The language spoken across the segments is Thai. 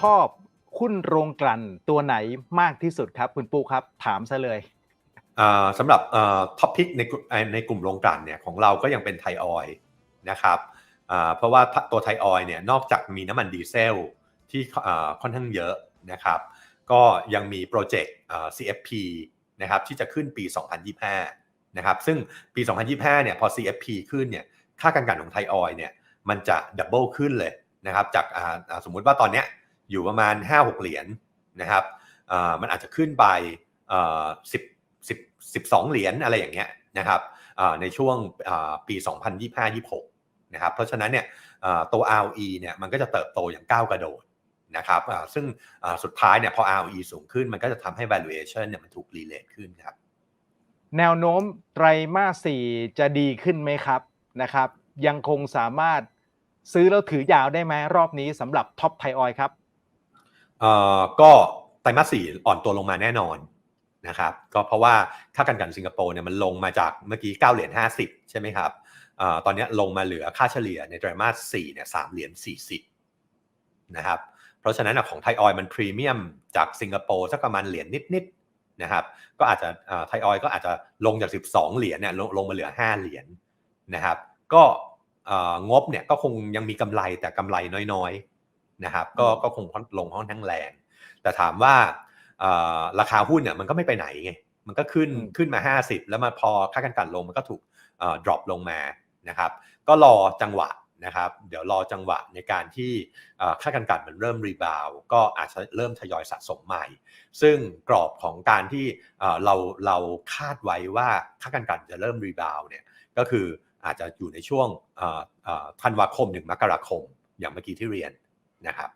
ชอบหุ้นโรงกลั่นตัวไหนมากที่สุดครับ คุณปูครับ ถามซะเลยสำหรับท็อปพิกในในกลุ่มโรงกลั่นเนี่ยของเราก็ยังเป็นไทยออยล์นะครับเพราะว่าตัวไทยออยล์เนี่ยนอกจากมีน้ำมันดีเซลที่ค่อนข้างเยอะนะครับ ก็ยังมีโปรเจกต์ CFP นะครับที่จะขึ้นปี 2025 นะครับ ซึ่งปี 2025 เนี่ยพอ CFP ขึ้นเนี่ยค่าการกลั่นของไทยออยล์เนี่ยมันจะดับเบิลขึ้นเลยนะครับจากสมมุติว่าตอนเนี้ย อยู่ประมาณ 5-6 เหรียญนะครับมันอาจจะขึ้นไป10 10 12 เหรียญอะไรอย่างเงี้ยนะครับในช่วงอ่าปี 2025-26นะครับเพราะฉะนั้นเนี่ยตัว ROE เนี่ยมันก็จะเติบโตอย่างก้าวกระโดดนะครับซึ่งสุดท้ายเนี่ยพอ ROE สูงขึ้นมันก็จะทำให้ valuation เนี่ยมันถูก relate ขึ้นครับแนวโน้มไตรมาสสี่จะดีขึ้นไหมครับนะครับ ยังคงสามารถซื้อแล้วถือยาวได้ไหมรอบนี้สำหรับท็อปไทออยครับ เอ่อก็ไตรมาสสี่อ่อนตัวลงมาแน่นอนนะครับก็เพราะว่าค่าการกันสิงคโปร์เนี่ยมันลงมาจากเมื่อกี้9เหรียญ50 ใช่ไหมครับเอ่อตอนนี้ลงมาเหลือค่าเฉลี่ยในไตรมาส4เนี่ย3เหรียญ40นะครับเพราะฉะนั้นของไทยออยมันพรีเมียมจากสิงคโปร์สักประมาณเหรียญนิดๆนะครับก็อาจจะไทยออยก็อาจจะลงจาก 12 เหรียญเนี่ยลงลงมาเหลือ 5 เหรียญนะครับก็งบเนี่ยก็คงยังมีกำไรแต่กำไรน้อยๆ นะครับก็ก็คงลงค่อนข้างแรง แต่ถามว่าราคาหุ้นเนี่ยมันก็ไม่ไปไหนไงมันก็ขึ้นขึ้นมา 50 แล้วมาพอค่าการกันลงมันก็ถูก drop ลงมานะครับ ก็รอจังหวะนะครับ เดี๋ยวรอจังหวะในการที่ค่าการกันมันเริ่มรีบาวก็อาจจะเริ่มทยอยสะสมใหม่ ซึ่งกรอบของการที่เราเราคาดไว้ว่าค่าการกันจะเริ่มรีบาวเนี่ยก็คืออาจจะอยู่ในช่วงธันวาคมถึงมกราคมอย่างเมื่อกี้ที่เรียน นะครับ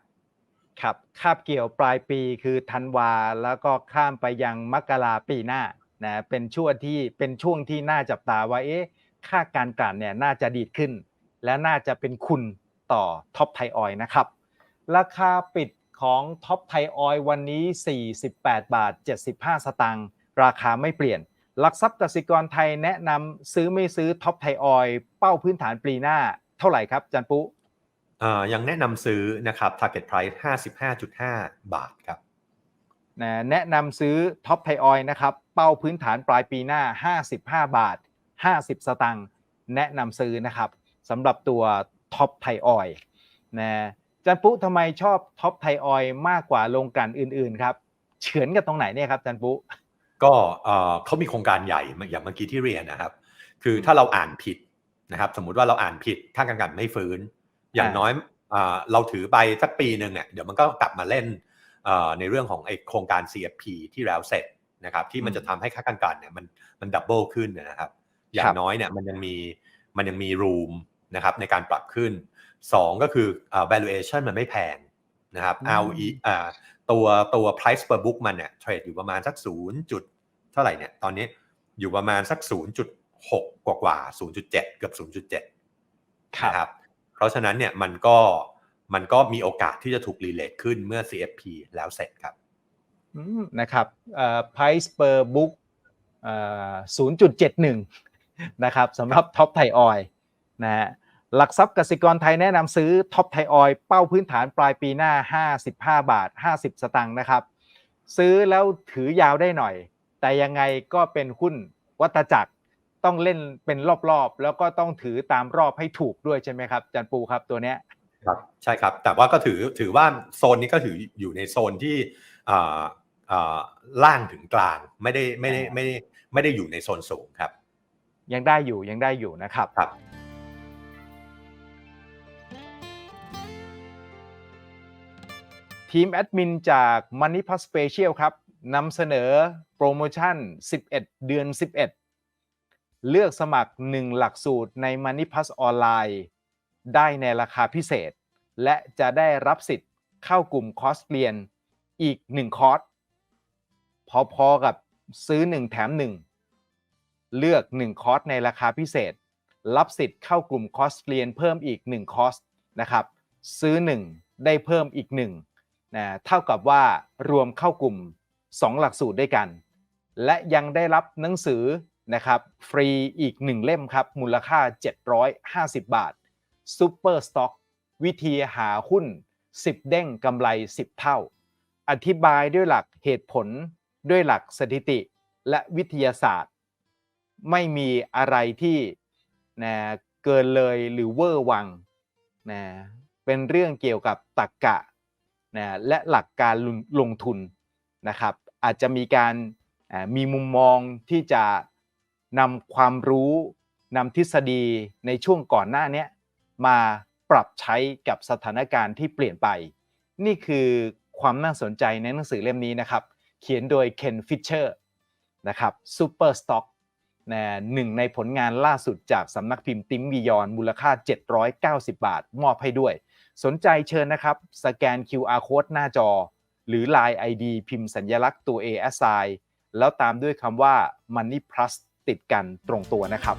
ครับคาบเกี่ยวปลายปีคือธันวาแล้วก็ข้ามไปยังมกราปีหน้านะเป็นช่วงที่เป็นช่วงที่น่าจับตาว่าเอ๊ะค่าการกลั่นเนี่ยน่าจะดีดขึ้น และน่าจะเป็นคุณต่อท็อปไทออยนะครับ ราคาปิดของท็อปไทออยวันนี้ 48 บาท 75 สตางค์ราคาไม่เปลี่ยน หลักทรัพย์กสิกรไทยแนะนำซื้อไม่ซื้อท็อปไทออยเป้าพื้นฐานปีหน้า เท่าไหร่ครับจันปุ ยังแนะนำซื้อนะครับ target price 55.5 บาทครับแนะนำซื้อท็อปไทออยนะครับ เป้าพื้นฐานปลายปีหน้า 55 บาท 50 สตางค์แนะนำซื้อนะครับสำหรับตัวท็อปไทออยนะจันปุทำไมชอบท็อปไทออยมากกว่าโรงกลั่นอื่น ๆ ครับเฉือนกันตรงไหนเนี่ยครับจันปุก็เขามีโครงการใหญ่อย่างเมื่อกี้ที่เรียนนะครับ คือถ้าเราอ่านผิดนะครับ สมมุติว่าเราอ่านผิดค่าการกันไม่ฟื้น อย่างน้อยเราถือไปสักปีหนึ่งเนี่ยเดี๋ยวมันก็กลับมาเล่นในเรื่องของไอโครงการ CFP ที่แล้วเสร็จนะครับที่มันจะทำให้ค่าการกันเนี่ยมันมันดับเบิลขึ้นนะครับ อย่างน้อยเนี่ยมันยังมีมันยังมีรูมนะครับในการปรับขึ้น 2 ก็คือ valuation มันไม่แพงนะครับ ROE ตัวตัว price per book มันเนี่ยเทรดอยู่ประมาณสัก0จุดเท่าไหร่เนี่ยตอนนี้อยู่ประมาณสัก 0.6 กว่ากว่า0.7 เกือบ 0.7นะครับ ราะฉะนั้นเนี่ยมันก็มันก็มีโอกาสที่จะถูกรีเลทขึ้นเมื่อ CFP แล้วเสร็จครับนะครับ price per book 0.71 นะครับสำหรับท็อปไทออยนะฮะหลักทรัพย์กสิกรไทยแนะนำซื้อท็อปไทออยเป้าพื้นฐานปลายปีหน้า 55 บาท 50 สตางค์นะครับ ซื้อแล้วถือยาวได้หน่อย แต่ยังไงก็เป็นหุ้นวัตจักร ต้องเล่นเป็นรอบๆ แล้วก็ต้องถือตามรอบให้ถูกด้วยใช่ไหมครับจันปูครับตัวเนี้ยครับใช่ครับแต่ว่าก็ถือถือว่าโซนนี้ก็ถืออยู่ในโซนที่ล่างถึงกลางไม่ได้ไม่ได้ไม่ได้ไม่ได้อยู่ในโซนสูงครับ ยังได้อยู่ยังได้อยู่นะครับครับทีมแอดมินจาก Money Plus Special ครับนำเสนอโปรโมชั่น 11 เดือน 11 เลือกสมัคร 1 หลักสูตรใน Money Plus ออนไลน์ได้ในราคาพิเศษ และจะได้รับสิทธิ์เข้ากลุ่มคอร์สเรียนอีก 1 คอร์สพอๆกับซื้อ 1 แถม 1 เลือก 1 คอร์สในราคาพิเศษ รับสิทธิ์เข้ากลุ่มคอร์สเรียนเพิ่มอีก 1 คอร์สนะครับ ซื้อ 1 ได้เพิ่มอีก1นะเท่ากับว่ารวมเข้ากลุ่ม 2 หลักสูตรด้วยกัน และยังได้รับหนังสือ นะครับฟรีอีก 1 เล่มครับ มูลค่า 750 บาท Super Stock วิธีหาหุ้น 10 เด้งกำไร 10 เท่า อธิบายด้วยหลักเหตุผลด้วยหลักสถิติและวิทยาศาสตร์ ไม่มีอะไรที่นะเกินเลยหรือเวอร์วังนะเป็นเรื่องเกี่ยวกับตรรกะนะและหลักการลงลงทุนนะครับ อาจจะมีการมีมุมมองที่จะ นำความรู้นำทฤษฎีในช่วงก่อนหน้านี้มาปรับใช้กับสถานการณ์ที่เปลี่ยนไป นี่คือความน่าสนใจในหนังสือเล่มนี้นะครับ เขียนโดยเคนฟิชเชอร์นะครับ Super Stock นะหนึ่งในผลงานล่าสุดจากสำนักพิมพ์ติมบียอนมูลค่า 790 บาท มอบให้ด้วย สนใจเชิญนะครับ สแกน QR Code หน้าจอ หรือ Line ID พิมพ์สัญลักษณ์ตัว A S I แล้วตามด้วยคำว่า Money Plus ติดกันตรงตัวนะครับ